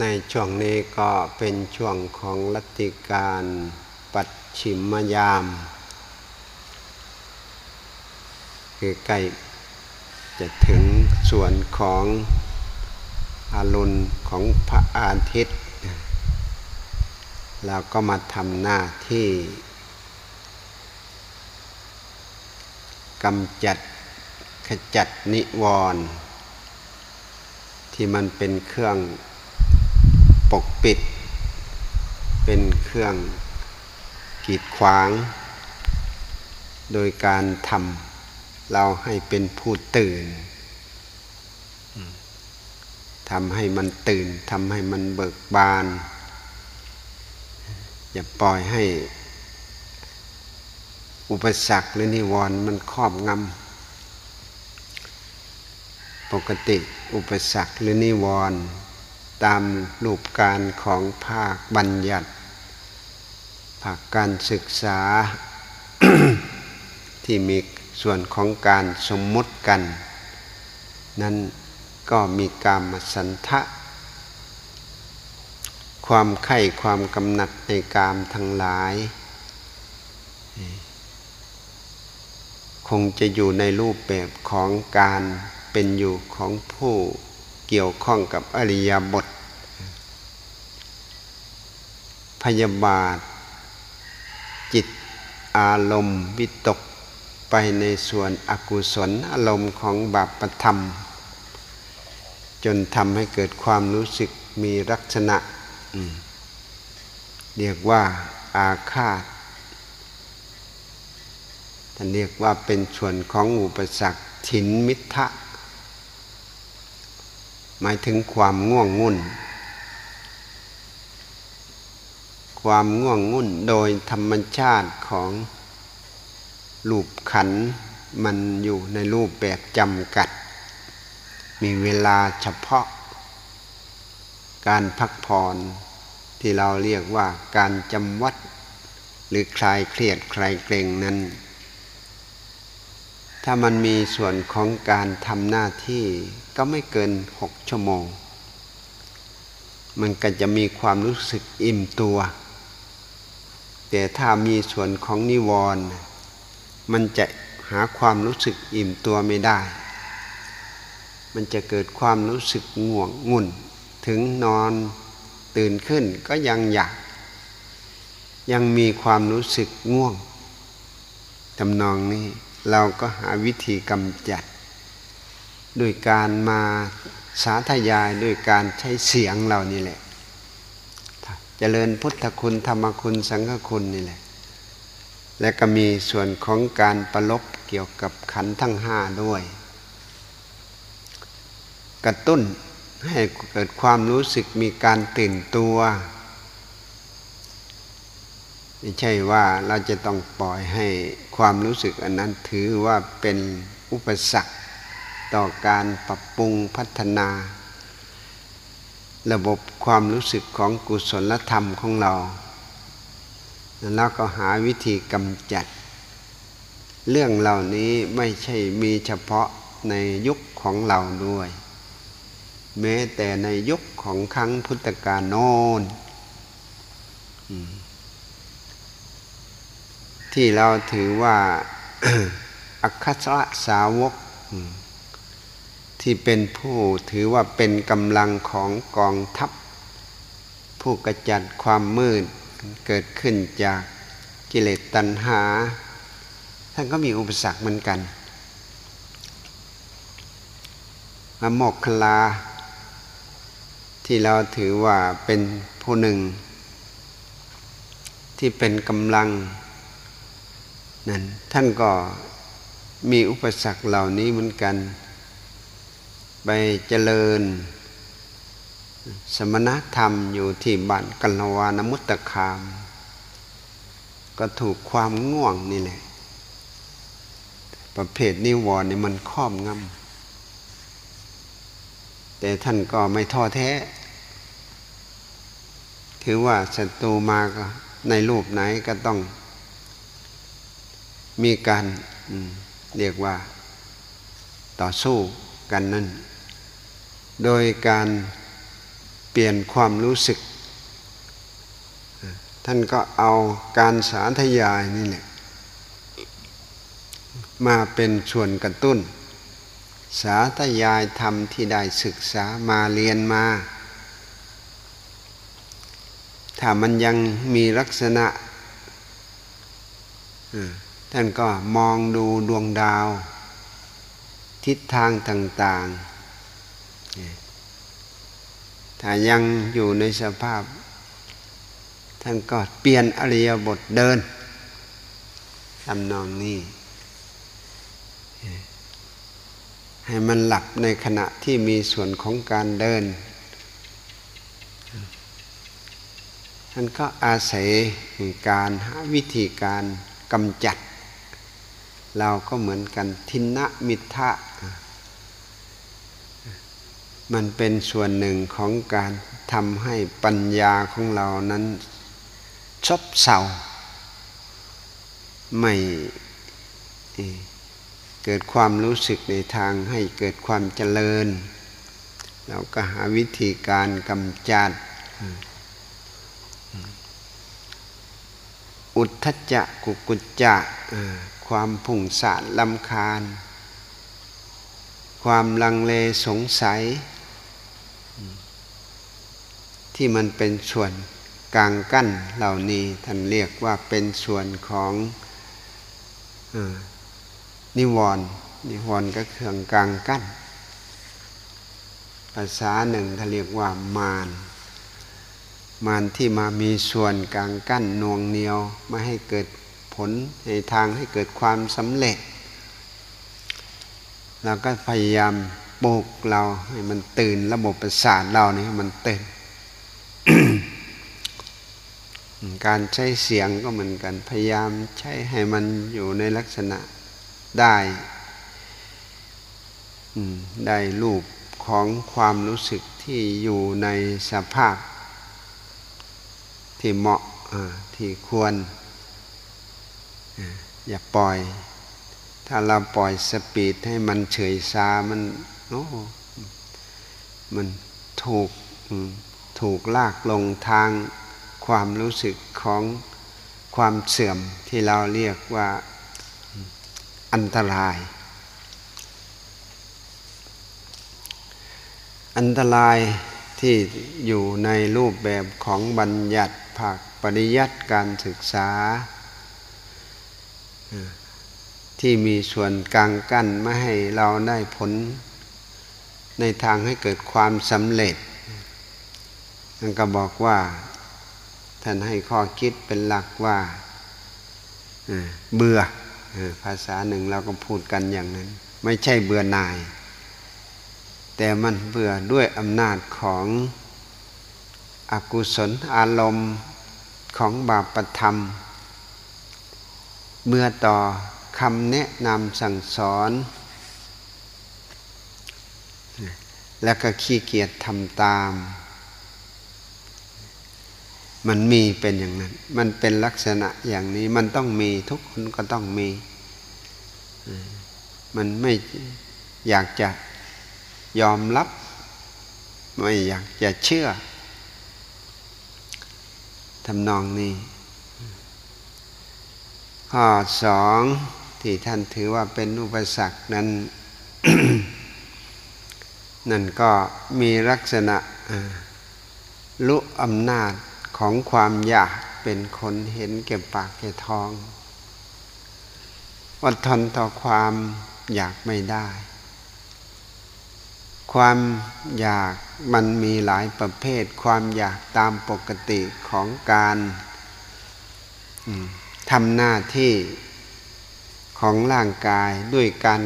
ในช่วงนี้ก็เป็นช่วงของรัติการปัดชิมยาม คือใกล้จะถึงส่วนของอารุณของพระอาทิตย์เราก็มาทำหน้าที่กำจัดขจัดนิวรณ์ที่มันเป็นเครื่อง ปกปิด เป็นเครื่องกีดขวาง โดยการทำเราให้เป็นผู้ตื่นทำให้มันตื่นทำให้มันเบิกบาน อย่าปล่อยให้อุปสรรคหรือนิวรณ์มันครอบงำปกติอุปสรรคหรือนิวรณ์ ตามรูปการของภาคบัญญัติ ภาคการศึกษาที่มีส่วนของการสมมติกัน นั้นก็มีกามสันทะ ความไข่ความกำหนัดในกามทั้งหลาย คงจะอยู่ในรูปแบบของการเป็นอยู่ของผู้ เกี่ยวข้องกับอริยบท พยาบาท จิตอารมณ์วิตกไปในส่วนอกุศลอารมณ์ของบาปธรรม จนทำให้เกิดความรู้สึกมีลักษณะ เรียกว่าอาฆาตท่านเรียกว่าเป็นส่วนของอุปสรรคถินมิทะ หมายถึงความง่วงงุ่น ความง่วงงุ่นโดยธรรมชาติของรูปขันมันอยู่ในรูปแบบจำกัด มีเวลาเฉพาะ การพักผ่อนที่เราเรียกว่าการจำวัด หรือคลายเครียดคลายเกรงนั้น ถ้ามันมีส่วนของการทำหน้าที่ก็ไม่เกินหกชั่วโมง มันก็จะมีความรู้สึกอิ่มตัว แต่ถ้ามีส่วนของนิวรณ์มันจะหาความรู้สึกอิ่มตัวไม่ได้ มันจะเกิดความรู้สึกง่วงงุ่น ถึงนอนตื่นขึ้นก็ยังอยาก ยังมีความรู้สึกง่วงทำนองนี้ เราก็หาวิธีกำจัด ด้วยการมาสาธยายด้วยการใช้เสียงเรานี่แหละจะเจริญพุทธคุณธรรมคุณสังฆคุณนี่แหละ และก็มีส่วนของการประลบเกี่ยวกับขันทั้งห้าด้วย กระตุ้นให้เกิดความรู้สึกมีการตื่นตัว ไม่ใช่ว่าเราจะต้องปล่อยให้ความรู้สึกอันนั้นถือว่าเป็นอุปสรรคต่อการปรับปรุงพัฒนา ระบบความรู้สึกของกุศลธรรมของเรา แล้วก็หาวิธีกำจัด เรื่องเหล่านี้ไม่ใช่มีเฉพาะในยุคของเราด้วย แม้แต่ในยุคของครั้งพุทธกาลโน้น ที่เราถือว่าอัคครสาวก ที่เป็นผู้ถือว่าเป็นกำลังของกองทัพ ผู้กระจัดความมืดเกิดขึ้นจากกิเลสตัณหา ท่านก็มีอุปสรรคเหมือนกันมาโมกคลา ที่เราถือว่าเป็นผู้หนึ่ง ที่เป็นกำลัง นั้นท่านก็มีอุปสรรคเหล่านี้เหมือนกัน ไปเจริญ สมณธรรมอยู่ที่บ้านกัลวานมุตตคาม ก็ถูกความง่วงนี่แหละ ประเภทนิวรณ์นี่มันครอบงำแต่ท่านก็ไม่ท้อแท้ ถือว่าศัตรูมาก็ในรูปไหนก็ต้อง มีการเรียกว่าต่อสู้กันนั่นโดยการเปลี่ยนความรู้สึก ท่านก็เอาการสาธยายนี่แหละมาเป็นส่วนกระตุ้น สาธยายธรรมที่ได้ศึกษามาเรียนมา ถ้ามันยังมีลักษณะ ท่านก็มองดูดวงดาว ทิศทางต่างๆ ถ้ายังอยู่ในสภาพ ท่านก็เปลี่ยนอริยบทเดินทำนองนี้ ให้มันหลับในขณะที่มีส่วนของการเดิน ท่านก็อาศัยการหาวิธีการกำจัด เราก็เหมือนกันทินนะมิทะมันเป็นส่วนหนึ่งของการทำให้ปัญญาของเรานั้นชบเศร้าไม่เกิดความรู้สึกในทางให้เกิดความเจริญ เราก็หาวิธีการกำจัด อุทธจักกุกุจจะ ความผุ่งสารลำคาญ ความลังเลสงสัย ที่มันเป็นส่วนกลางกั้นเหล่านี้ท่านเรียกว่าเป็นส่วนของนิวรณ์นิวรณ์ก็เครื่องกลางกั้น ภาษาหนึ่งเขาเรียกว่ามารมารที่มามีส่วนกลางกั้นนวงเหนียวไม่ให้เกิด ผลในทางให้เกิดความสำเร็จ เราก็พยายามปลุกเราให้มันตื่นระบบประสาทเราเนี่ยมันตื่นการใช้เสียงก็เหมือนกันพยายามใช้ให้มันอยู่ในลักษณะได้ได้รูปของความรู้สึกที่อยู่ในสภาพ ที่เหมาะที่ควร อย่าปล่อย ถ้าเราปล่อยสปีดให้มันเฉยซา มันโอ้มันถูกถูกลากลงทางความรู้สึกของความเสื่อมที่เราเรียกว่าอันตราย อันตรายที่อยู่ในรูปแบบของบัญญัติภาคปริยัติการศึกษา ที่มีส่วนกลางกั้นไม่ให้เราได้ผลในทางให้เกิดความสำเร็จนั่นก็บอกว่า ท่านให้ข้อคิดเป็นหลักว่าเบื่อภาษาหนึ่งเราก็พูดกันอย่างนั้น ไม่ใช่เบื่อหน่าย แต่มันเบื่อด้วยอำนาจของอกุศลอารมณ์ของบาปธรรม เมื่อต่อคำแนะนำสั่งสอน แล้วก็ขี้เกียจทำตาม มันมีเป็นอย่างนั้น มันเป็นลักษณะอย่างนี้มันต้องมีทุกคนก็ต้องมี มันไม่อยากจะยอมรับ ไม่อยากจะเชื่อทำนองนี้ ข้อสองที่ท่านถือว่าเป็นอุปสรรคนั้น นั่นก็มีลักษณะลุอำนาจของความอยากเป็นคนเห็นเก็บปากเก็บทอง อดทนต่อความอยากไม่ได้ ความอยากมันมีหลายประเภท ความอยากตามปกติของการ ทำหน้าที่ของร่างกายด้วยการ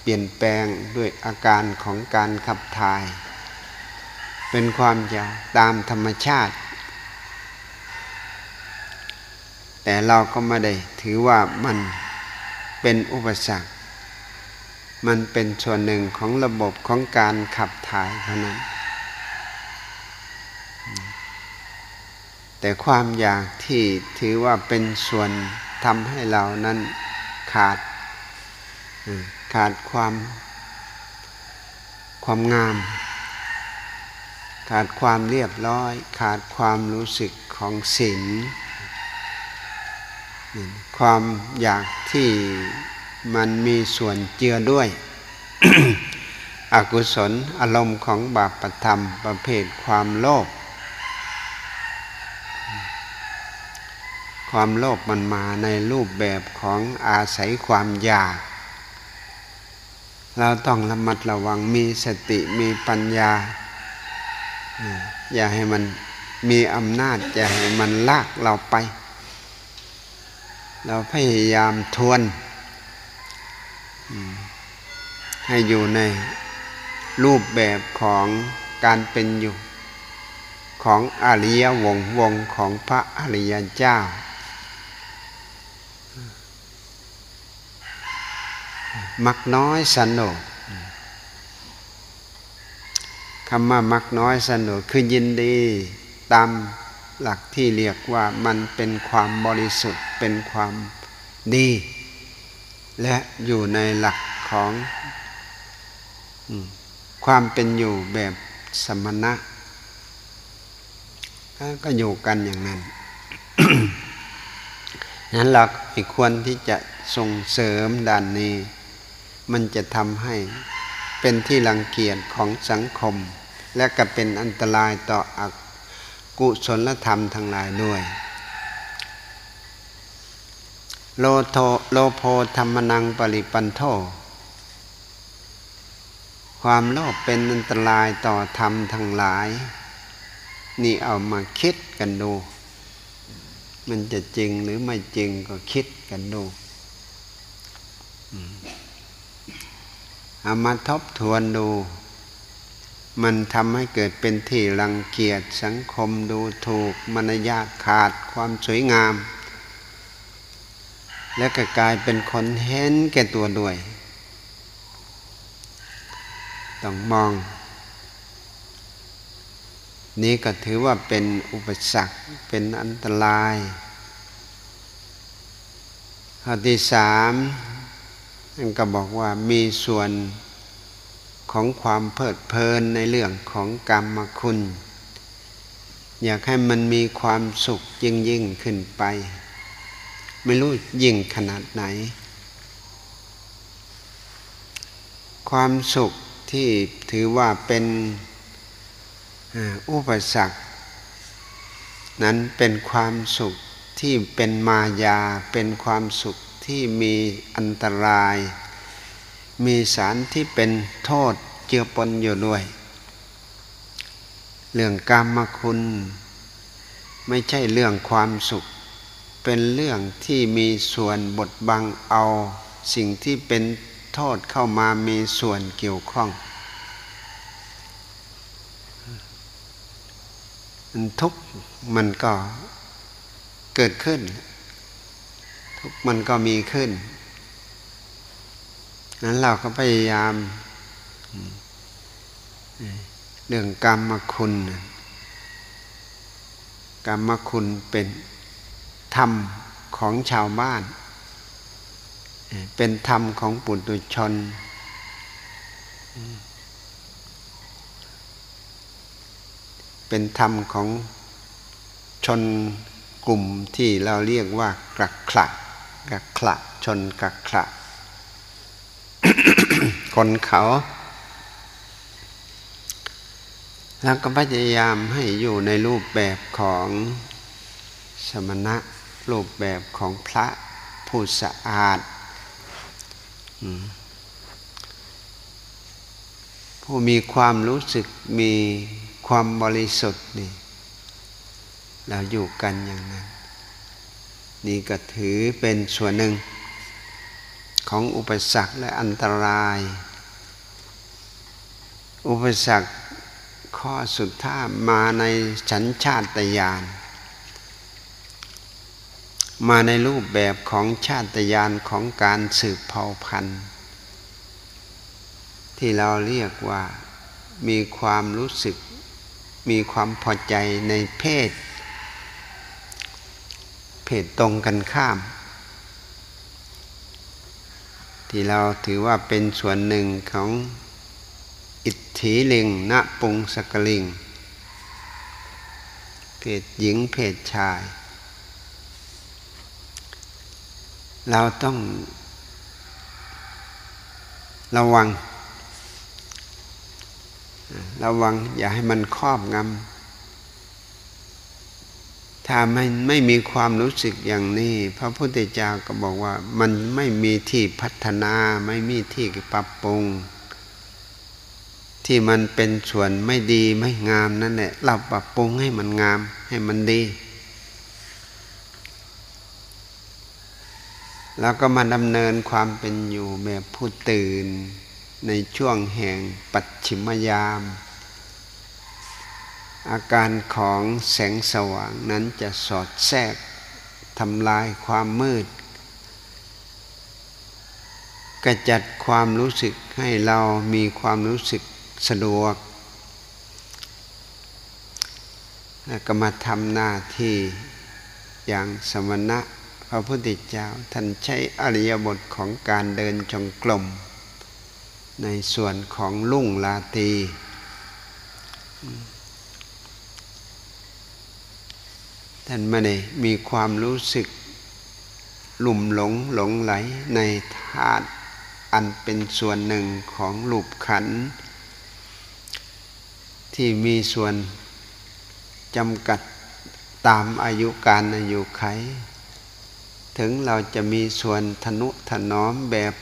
เปลี่ยนแปลงด้วยอาการของการขับถ่าย เป็นความยาตามธรรมชาติ แต่เราก็ไม่ได้ถือว่ามันเป็นอุปสรรค มันเป็นส่วนหนึ่งของระบบของการขับถ่ายเท่านั้น แต่ความอยากที่ถือว่าเป็นส่วนทำให้เรานั้นขาดขาดความความงาม ขาดความเรียบร้อย ขาดความรู้สึกของศีลความอยากที่มันมีส่วนเจือด้วย อกุศลอารมณ์ของบาปธรรมประเภทความโลภ ความโลภมันมาในรูปแบบของอาศัยความอยาก เราต้องระมัดระวังมีสติมีปัญญา อย่าให้มันมีอำนาจ อย่าให้มันลากเราไป เราพยายามทวน ให้อยู่ในรูปแบบของการเป็นอยู่ของอริยวงวงของพระอริยเจ้า มักน้อยสนุกคำว่ามักน้อยสนุกคือยินดีตามหลักที่เรียกว่ามันเป็นความบริสุทธิ์เป็นความดี และอยู่ในหลักของความเป็นอยู่แบบสมณะ ก็อยู่กันอย่างนั้นนั้นเราควรที่จะส่งเสริมด้านนี้ มันจะทำให้เป็นที่รังเกียจของสังคม และก็เป็นอันตรายต่ออกุศลธรรมทั้งหลายด้วย โลโทโลโพธรรมนังปริปันโท ความโลภเป็นอันตรายต่อธรรมทั้งหลาย นี่เอามาคิดกันดู มันจะจริงหรือไม่จริงก็คิดกันดู เอามาทบทวนดู มันทำให้เกิดเป็นที่รังเกียจสังคมดูถูกมนยาขาดความสวยงาม และก็กลายเป็นคนเห็นแก่ตัวด้วย ต้องมอง นี่ก็ถือว่าเป็นอุปสรรคเป็นอันตรายข้อที่สาม ท่านก็บอกว่ามีส่วนของความเพลิดเพลินในเรื่องของกรรมคุณ อยากให้มันมีความสุขยิ่งยิ่งขึ้นไป ไม่รู้ยิ่งขนาดไหน ความสุขที่ถือว่าเป็นอุปสรรค นั้นเป็นความสุขที่เป็นมายาเป็นความสุข ที่มีอันตราย มีสารที่เป็นโทษเจือปนอยู่ด้วย เรื่องกรรมคุณ ไม่ใช่เรื่องความสุข เป็นเรื่องที่มีส่วนบดบังเอา สิ่งที่เป็นโทษเข้ามามีส่วนเกี่ยวข้องทุกมันก็เกิดขึ้น ทุกมันก็มีขึ้น นั้นเราก็พยายามเรื่องกรรมคุณ กรรมคุณเป็นธรรมของชาวบ้าน เป็นธรรมของปุถุชน เป็นธรรมของชนกลุ่มที่เราเรียกว่ากระขลัก กักขะชนกักขะคนเขา แล้วก็พยายามให้อยู่ในรูปแบบของสมณะ รูปแบบของพระผู้สะอาด ผู้มีความรู้สึกมีความบริสุทธิ์นี่เราอยู่กันอย่างนั้น นี่ก็ถือเป็นส่วนหนึ่ง ของอุปสรรคและอันตราย อุปสรรคข้อสุดท้ายมาในฉันชาตญาณมาในรูปแบบของชาตญาณของการสืบเผ่าพันธุ์ ที่เราเรียกว่ามีความรู้สึก มีความพอใจในเพศ เพศตรงกันข้าม ที่เราถือว่าเป็นส่วนหนึ่งของอิทธิลิงณปุงสกลิง เพศหญิงเพศชาย เราต้องระวัง ระวังอย่าให้มันครอบงำ ถ้าไม่ไม่มีความรู้สึกอย่างนี้ พระพุทธเจ้าก็บอกว่ามันไม่มีที่พัฒนาไม่มีที่ปรับปรุง ที่มันเป็นส่วนไม่ดีไม่งามนั่นแหละเราปรับปรุงให้มันงามให้มันดีแล้วก็มาดำเนินความเป็นอยู่แบบผู้ตื่นในช่วงแห่งปัจฉิมยาม อาการของแสงสว่างนั้นจะสอดแทรกทำลายความมืดกระจัดความรู้สึกให้เรามีความรู้สึกสะดวกก็มาทำหน้าที่อย่างสมณะพระพุทธเจ้าท่านใช้อริยบทของการเดินจงกรมในส่วนของลุ่งลาตี ท่านไม่ได้มีความรู้สึกหลุ่มหลงหลงไหลในธาตุอันเป็นส่วนหนึ่งของลูปขัน ที่มีส่วนจำกัดตามอายุการอายุไข ถึงเราจะมีส่วนทนุถนอมแบบ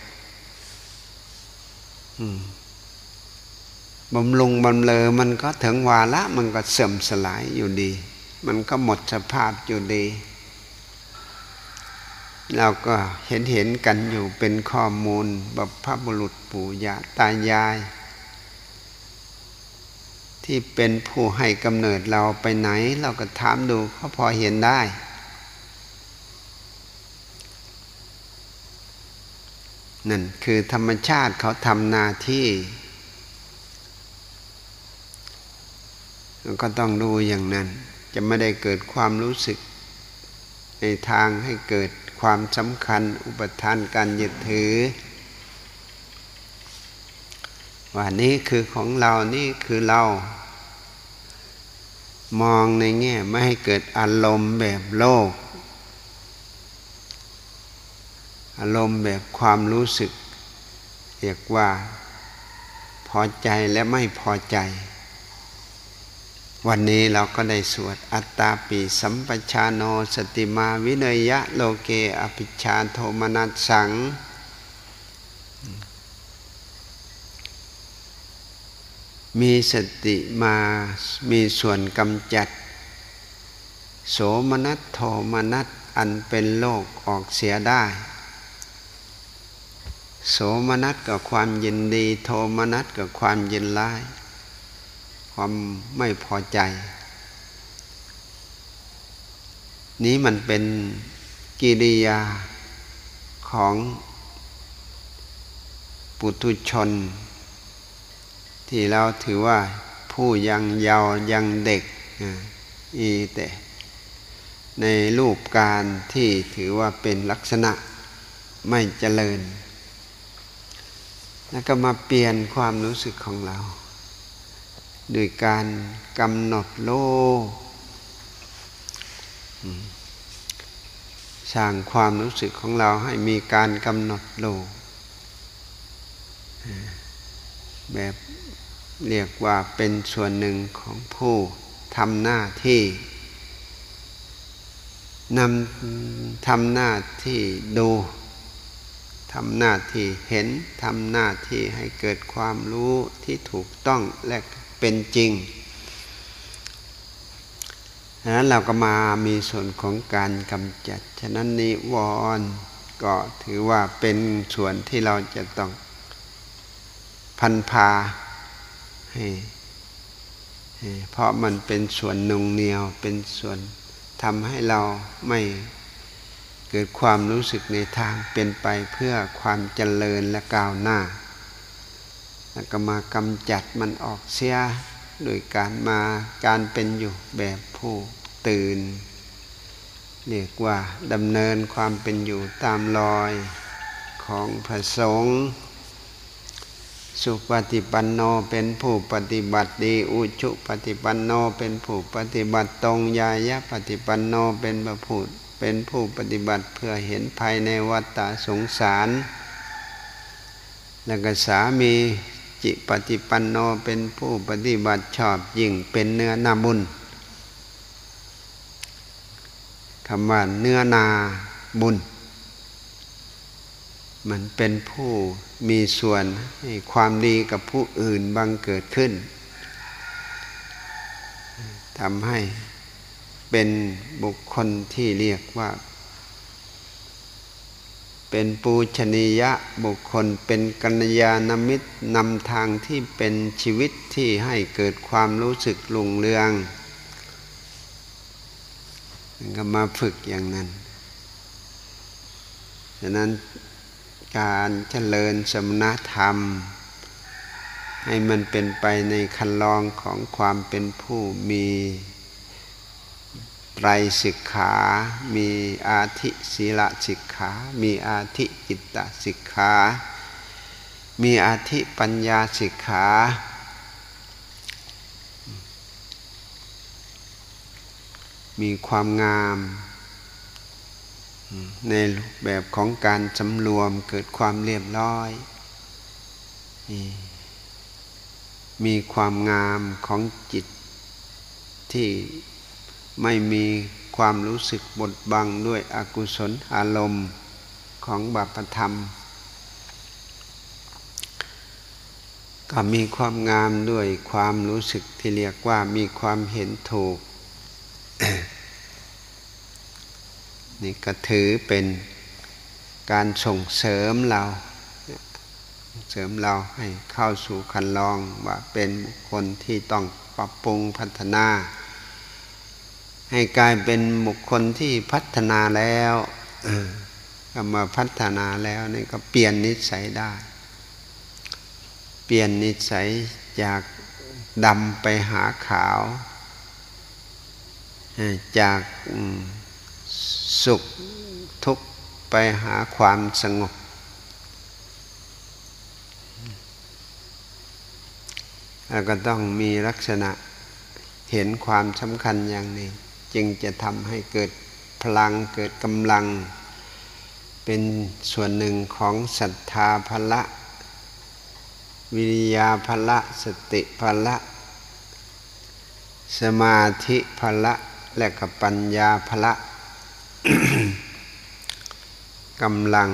บำรุงบำเลอมันก็ถึงวาระมันก็เสื่อมสลายอยู่ดี มันก็หมดสภาพอยู่ดี เราก็เห็นเห็นกันอยู่เป็นข้อมูลแบบพระบุรุษปู่ย่าตายาย ที่เป็นผู้ให้กำเนิดเราไปไหน เราก็ถามดูเขาพอเห็นได้ นั่นคือธรรมชาติเขาทำหน้าที่ก็ต้องดูอย่างนั้น จะไม่ได้เกิดความรู้สึก ในทางให้เกิดความสำคัญอุปทานการยึดถือ ว่านี่คือของเรานี่คือเรา มองในแง่ไม่ให้เกิดอารมณ์แบบโลก อารมณ์แบบความรู้สึกเรียกว่าพอใจและไม่พอใจ วันนี้เราก็ได้สวดอัตตาปีสัมปชาโนสติมาวิเนยะโลเกอภิชาโทมนัสสัง มีสติมามีส่วนกำจัด โสมนัสโทมนัสอันเป็นโลกออกเสียได้ โสมนัสกับความยินดี โทมนัสกับความยินร้าย ความไม่พอใจ นี้มันเป็นกิริยาของปุถุชน ที่เราถือว่าผู้ยังเยาว์ยังเด็กอีแต่ในรูปการที่ถือว่าเป็นลักษณะไม่เจริญ แล้วก็มาเปลี่ยนความรู้สึกของเรา โดยการกำหนดโลสร้างความรู้สึกของเราให้มีการกำหนดโลแบบเรียกว่าเป็นส่วนหนึ่งของผู้ทำหน้าที่นำทำหน้าที่ดูทำหน้าที่เห็นทำหน้าที่ให้เกิดความรู้ที่ถูกต้องและ เป็นจริงดังนั้นเราก็มามีส่วนของการกำจัด ฉะนั้นนิวรณ์ก็ถือว่าเป็นส่วนที่เราจะต้องพันพาให้เพราะมันเป็นส่วนนงเหนียวเป็นส่วนทำให้เราไม่เกิดความรู้สึกในทางเป็นไปเพื่อความเจริญและก้าวหน้า แล้วก็มากำจัดมันออกเสียโดยการมาการเป็นอยู่แบบผู้ตื่น เรียกว่าดำเนินความเป็นอยู่ตามรอยของพระสงฆ์สุปฏิปันโนเป็นผู้ปฏิบัติดี อุชุปฏิปันโนเป็นผู้ปฏิบัติตรงยายะปฏิปันโนเป็นพระผู้เป็นผู้ปฏิบัติเพื่อเห็นภายในวัฏฏสงสาร แล้วก็สามี จิปฏิปันโนเป็นผู้ปฏิบัติชอบยิ่งเป็นเนื้อนาบุญคำว่าเนื้อนาบุญ มันเป็นผู้มีส่วนให้ความดีกับผู้อื่นบังเกิดขึ้นทำให้เป็นบุคคลที่เรียกว่า เป็นปูชนียะบุคคลเป็นกัญญาณมิตรนำทางที่เป็นชีวิตที่ให้เกิดความรู้สึกลุงเรืองก็มาฝึกอย่างนั้นฉะนั้นการเจริญสมณธรรม ให้มันเป็นไปในคันลองของความเป็นผู้มี ไตรสิกขา มีอาธิศีลสิกขา มีอาธิจิตตสิกขา มีอาธิปัญญาสิกขา มีความงามในรูปแบบของการสำรวมเกิดความเรียบร้อย มีความงามของจิตที่ ไม่มีความรู้สึกบดบังด้วยอกุศลอารมณ์ของบาปธรรม ก็มีความงามด้วยความรู้สึกที่เรียกว่ามีความเห็นถูก นี่ก็ถือเป็นการส่งเสริมเราเสริมเราให้เข้าสู่คันลองว่าเป็นบุคคลที่ต้องปรับปรุงพัฒนา ให้กลายเป็นบุคคลที่พัฒนาแล้วก็มาพัฒนาแล้วนี่ก็เปลี่ยนนิสัยได้ เปลี่ยนนิสัยจากดำไปหาขาว จากสุขทุกข์ไปหาความสงบ แล้วก็ต้องมีลักษณะเห็นความสำคัญอย่างนี้ จึงจะทำให้เกิดพลังเกิดกำลัง เป็นส่วนหนึ่งของศรัทธาพละ วิริยาพละสติพละ สมาธิพละและกับปัญญาพละกำลัง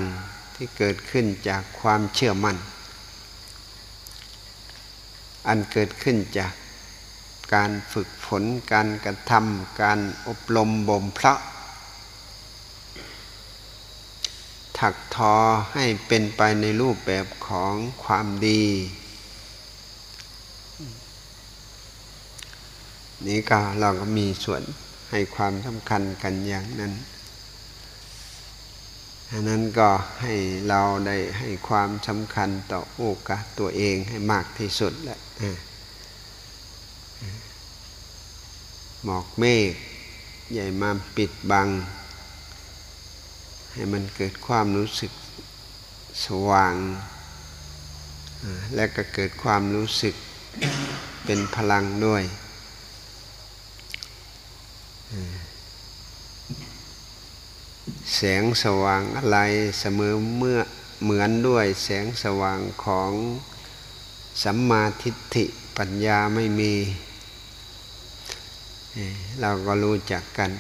ที่เกิดขึ้นจากความเชื่อมั่น อันเกิดขึ้นจากการฝึก ฝนการกระทำการอบรมบ่มเพาะถักทอให้เป็นไปในรูปแบบของความดี นี่ก็เราก็มีส่วนให้ความสำคัญกันอย่างนั้นอันนั้นก็ให้เราได้ให้ความสำคัญต่อโอกาสตัวเองให้มากที่สุดแหละ หมอกเมฆใหญ่มาปิดบัง ให้มันเกิดความรู้สึกสว่าง และก็เกิดความรู้สึกเป็นพลังด้วย แสงสว่างอะไรเสมอเมื่อเหมือนด้วยแสงสว่างของสัมมาทิฏฐิปัญญาไม่มี เราก็รู้จักกัน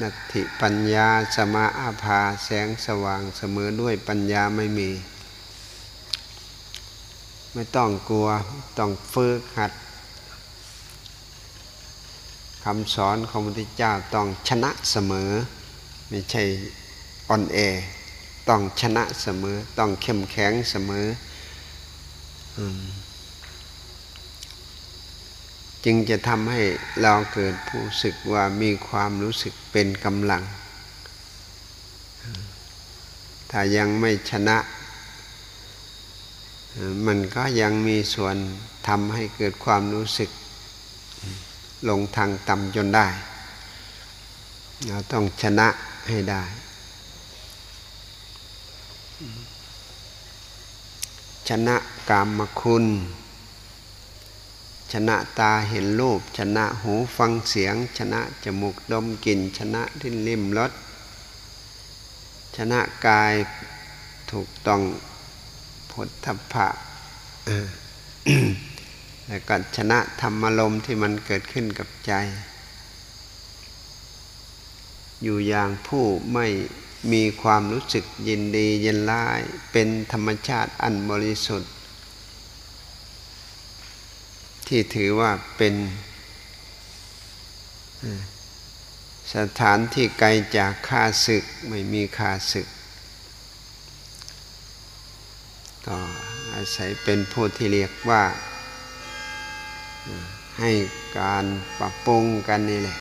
นัตถิปัญญาสมาอาภาแสงสว่างเสมอด้วยปัญญาไม่มี ไม่ต้องกลัวต้องฝึกหัดคำสอนของพระพุทธเจ้าต้องชนะเสมอ ไม่ใช่อ่อนแอ ต้องชนะเสมอ ต้องเข้มแข็งเสมอ จึงจะทำให้เราเกิดผู้สึกว่ามีความรู้สึกเป็นกำลัง ถ้ายังไม่ชนะ มันก็ยังมีส่วนทำให้เกิดความรู้สึก ลงทางต่ำจนได้ เราต้องชนะให้ได้ ชนะกามคุณ ชนะตาเห็นรูป ชนะหูฟังเสียง ชนะจมูกดมกลิ่น ชนะลิ้นลิ้มรสชนะกายถูกต้องผลทพะแล้วก็ชนะธรรมลมที่มันเกิดขึ้นกับใจ อยู่อย่างผู้ไม่มีความรู้สึกยินดียินร้าย เป็นธรรมชาติอันบริสุทธิ์ ที่ถือว่าเป็นสถานที่ไกลจากข้าศึกไม่มีข้าศึก ก็อาศัยเป็นผู้ที่เรียกว่าให้การปรับปรุงกันนี่แหละ